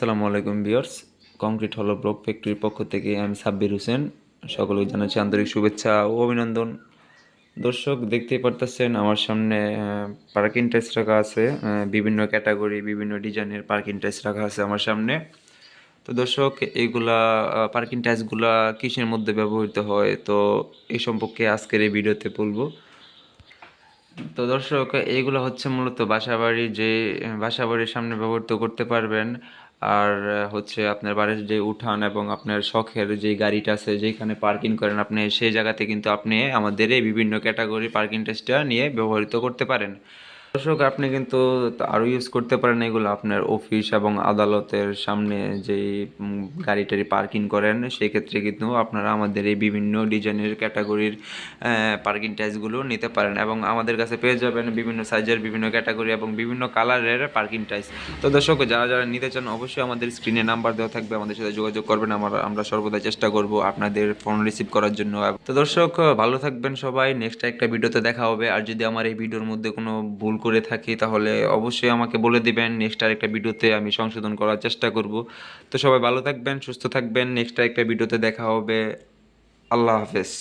আসসালামু আলাইকুম বিয়ার্স কংক্রিট হলো ব্লক ফ্যাক্টরির পক্ষ থেকে আমি সাব্বির হোসেন। সকলকে জানাচ্ছি আন্তরিক শুভেচ্ছা ও অভিনন্দন। দর্শক, দেখতেই পারতেছেন আমার সামনে পার্কিং টেস্ট রাখা আছে বিভিন্ন ক্যাটাগরি বিভিন্ন ডিজাইনের পার্কিং টেস্ট রাখা আছে আমার সামনে। তো দর্শক এইগুলা পার্কিং টাইসগুলা কিসের মধ্যে ব্যবহৃত হয়? তো এই সম্পর্কে আজকের এই ভিডিওতে বলব। তো দর্শক এইগুলো হচ্ছে মূলত বাসাবাড়ি যে, বাসাবাড়ির সামনে ব্যবহৃত করতে পারবেন আর হচ্ছে আপনার বাড়ির যে উঠান এবং আপনার শখের যে গাড়িটা আছে, যেখানে পার্কিং করেন আপনি, সেই জায়গাতে কিন্তু আপনি আমাদের এই বিভিন্ন ক্যাটাগরি পার্কিং টেস্টটা নিয়ে ব্যবহৃত করতে পারেন। দর্শক আপনি কিন্তু আরও ইউজ করতে পারেন এগুলো। আপনার অফিস এবং আদালতের সামনে উম, গাড়ি টাড়ি পার্কিং করেন সেক্ষেত্রে কিন্তু আপনারা আমাদের এই বিভিন্ন ডিজাইনের ক্যাটাগরির পার্কিং টাইসগুলো নিতে পারেন এবং আমাদের কাছে পেয়ে যাবেন বিভিন্ন সাইজের বিভিন্ন ক্যাটাগরি এবং বিভিন্ন কালারের পার্কিং টাইস তো দর্শক যারা যারা নিতে চান অবশ্যই আমাদের স্ক্রিনে নাম্বার দেওয়া থাকবে আমাদের সাথে যোগাযোগ করবেন আমরা আমরা সর্বদা চেষ্টা করব আপনাদের ফোন রিসিভ করার জন্য। তো দর্শক ভালো থাকবেন সবাই নেক্সট একটা ভিডিওতে দেখা হবে। আর যদি আমার এই ভিডিওর মধ্যে কোনো ভুল করে থাকি, তাহলে অবশ্যই আমাকে বলে দিবেন। নেক্সট আরেকটা ভিডিওতে আমি সংশোধন করার চেষ্টা করব। তো সবাই ভালো থাকবেন, সুস্থ থাকবেন। নেক্সট আরেকটা ভিডিওতে দেখা হবে। আল্লাহ হাফেজ।